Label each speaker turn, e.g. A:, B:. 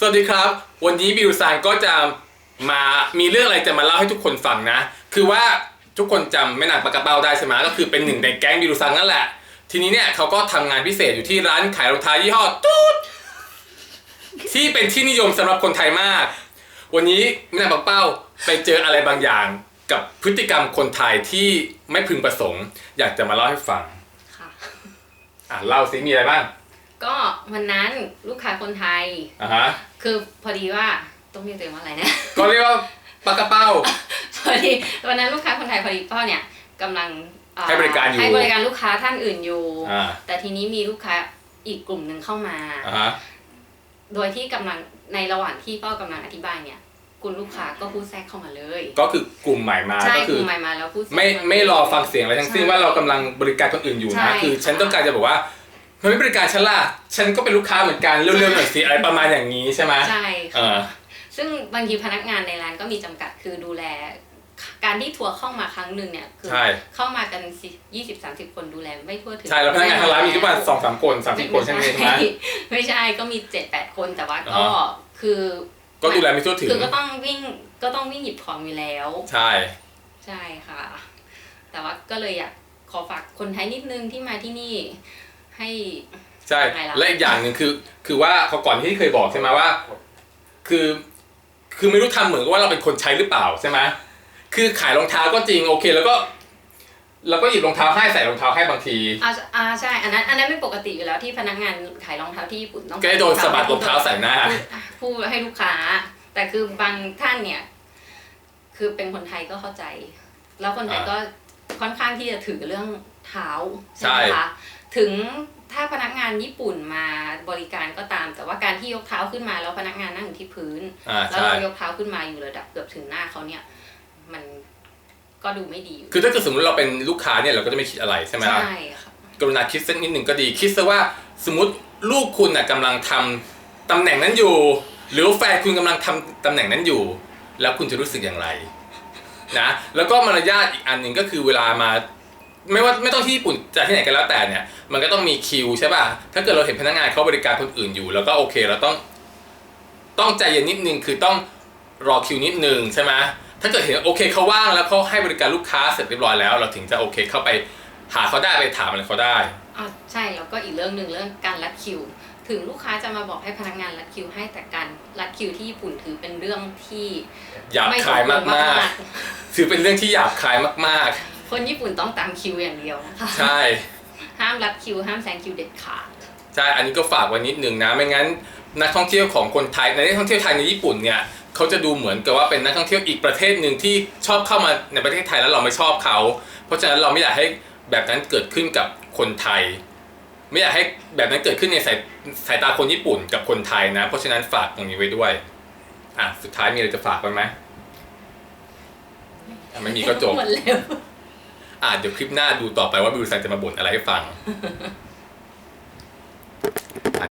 A: สวัสดีครับ วันนี้บิวซานก็จะมามีเรื่องอะไรจะมาเล่าให้ทุกคนฟังนะ คือว่าทุกคนจำแม่นางปากกระเป้าได้ใช่ไหมก็คือเป็นหนึ่งในแก๊งบิวซานนั่นแหละ ทีนี้เนี่ยเขาก็ทำงานพิเศษอยู่ที่ร้านขายรองเท้ายี่ห้อตูดที่เป็นที่นิยมสำหรับคนไทยมาก วันนี้แม่นางปากกระเป้าไปเจออะไรบางอย่างกับพฤติกรรมคนไทยที่ไม่พึงประสงค์ อยากจะมาเล่าให้ฟัง
B: ค่ะ
A: อะเล่าสิมีอะไรบ้าง
B: ก็วันนั้นลูกค้าคนไทย
A: อะฮะ
B: คือพอดีว่าต้องเรียกตัวเองว่าอะไรนะ
A: ก็เรียกว่าปากกระเป้า
B: พอดีวันนั้นลูกค้าคนไทยพอดีพ่อเนี่ยกำลังเอ่อ
A: ให้บริการอยู่
B: ให้บริการลูกค้าท่านอื่นอยู่
A: อ่า
B: แต่ทีนี้มีลูกค้าอีกกลุ่มหนึ่งเข้ามา
A: อะฮะ
B: โดยที่กำลังในระหว่างที่พ่อกำลังอธิบายเนี่ย คุณลูกค้าก็พูดแทรกเข้ามาเลย
A: ก็คือกลุ่มใหม่มา
B: ใช่
A: ก็
B: ก
A: คือ
B: ลุ่มใหม่มาแล้วพูดแทรก
A: ไม่
B: เข้าา
A: ไม่รอฟังเสียงอะไรทั้งสิ้น
B: ใช่
A: ว่าเรากำลังบริการคนอื่นอยู่
B: ใช่
A: นะคือ
B: ค่ะ
A: ฉันต้องการจะบอกว่า ทำไมไม่บริการฉันล่ะฉันก็เป็นลูกค้าเหมือนกันเร็วๆหน่อยสิอะไรประมาณอย่างนี้ใช่ไหม
B: ใช่
A: เอ
B: ค่ะ
A: อ
B: ซึ่งบางทีพนักงานในร้านก็มีจำกัดคือดูแล การที่ทัวร์เข้ามาครั้งหนึ่งเนี่ยคือ
A: ใช่
B: เข้ามากันยี่สิบสามสิบคนดูแลไม่ทั่วถึง
A: ใช่แล้วพนักงานทางร้านมีแค่ประมาณสองสามคนสามสิบคนใช่ไหมใช่ไหม
B: ไม่ใช่ก็มีเจ็ดแปดคนแต่ว่า
A: อ่า
B: ก็
A: ฮะ
B: คือ
A: ก็ดูแลไม่ทั่วถึง
B: คือก็ต้องวิ่งก็ต้องวิ่งหยิบของอยู่แล้ว
A: ใช่
B: ใช่ค่ะ แต่ว่าก็เลยอยากขอฝากคนไทยนิดนึงที่มาที่นี่ ให้
A: ใช่
B: ไงล่ะ
A: และอีกอย่างหนึ่งคือ คือว่าเขาก่อนที่เคยบอกใช่ไหมว่า คือ คือไม่รู้ทำเหมือนกับว่าเราเป็นคนใช้หรือเปล่าใช่ไหมคือขายรองเท้าก็จริงโอเค แล้วก็เราก็หยิบรองเท้าให้ใส่รองเท้าให้บางที
B: อ่าอ่าใช่อันนั้นอันนั้นไม่ปกติอยู่แล้วที่พนักงานขายรองเท้าที่ญี่ปุ่นต้อง
A: ก็ได้โดนสะบัดรองเท้าใส่หน้า
B: พูดพูดให้ลูกค้า แต่คือบางท่านเนี่ย คือเป็นคนไทยก็เข้าใจ แล้วคนไทย
A: อ่า
B: ก็ค่อนข้างที่จะถือเรื่อง เท้า
A: ใช่
B: ไหมคะถึงถ้าพนักงานญี่ปุ่นมาบริการก็ตาม แต่ว่าการที่ยกเท้าขึ้นมาแล้วพนักงานนั่งอยู่ที่พื้น
A: อ่า
B: แล้ว
A: ใช่
B: เรายกเท้าขึ้นมาอยู่ระดับเกือบถึงหน้าเขาเนี่ย มันก็ดูไม่ดีอยู่
A: คือถ้าเกิดสมมติเราเป็นลูกค้าเนี่ยเราก็จะไม่คิดอะไรใช่ไหมล่ะ
B: ใช่ค่ะ
A: กรุณาคิดสักนิดหนึ่งก็ดีคิดซะว่าสมมติลูกคุณน่ะกำลังทำตำแหน่งนั้นอยู่ หรือว่าแฟนคุณกำลังทำตำแหน่งนั้นอยู่ แล้วคุณจะรู้สึกอย่างไรนะแล้วก็มารยาทอีกอันหนึ่งก็คือเวลามา ไม่ว่าไม่ต้องที่ญี่ปุ่นจะที่ไหนก็แล้วแต่เนี่ย มันก็ต้องมีคิวใช่ป่ะ ถ้าเกิดเราเห็นพนักงานเขาบริการคนอื่นอยู่ แล้วก็โอเคเราต้อง ต้องใจเย็นนิดนึงคือต้องรอคิวนิดนึงใช่ไหมถ้าเกิดเห็นโอเคเขาว่างแล้วเขาให้บริการลูกค้าเสร็จเรียบร้อยแล้ว เราถึงจะโอเคเข้าไปหาเขาได้ไปถามอะไรเขาได้
B: อ่าใช่แล้วก็อีกเรื่องหนึ่งเรื่องการรัดคิว ถึงลูกค้าจะมาบอกให้พนักงานรัดคิว ให้แต่การรัดคิวที่ญี่ปุ่นถือเป็นเรื่องที่
A: หยาบ
B: ไม่
A: คายมาก
B: สควร
A: ๆถือเป็นเรื่องที่หยาบคายมาก
B: ๆ คนญี่ปุ่นต้องตามคิวอย่างเดียวนะคะ
A: ๆใช่
B: ห้ามรัดคิว ห้ามแซงคิวเด็ดขาด
A: ใช่ อันนี้ก็ฝากไว้นิดนึงนะ ไม่งั้นนักท่องเที่ยวของคนไทย ในนักท่องเที่ยวไทยในญี่ปุ่นเนี่ยเขาจะดูเหมือนกับว่าเป็นนักท่องเที่ยวอีกประเทศหนึ่งที่ชอบเข้ามาในประเทศไทยแล้วเราไม่ชอบเขา เพราะฉะนั้นเราไม่อยากให้แบบนั้นเกิดขึ้นกับคนไทย ไม่อยากให้แบบนั้นเกิดขึ้นในสายสายตาคนญี่ปุ่นกับคนไทยนะ เพราะฉะนั้นฝากตรงนี้ไว้ด้วย อะ สุดท้ายมีอะไรจะฝากไว้ไหมอะไม่มีก็จบ
B: หมดแล้ว
A: อะเดี๋ยวคลิปหน้าดูต่อไปว่าบิวซันจะมาบ่นอะไรให้ฟัง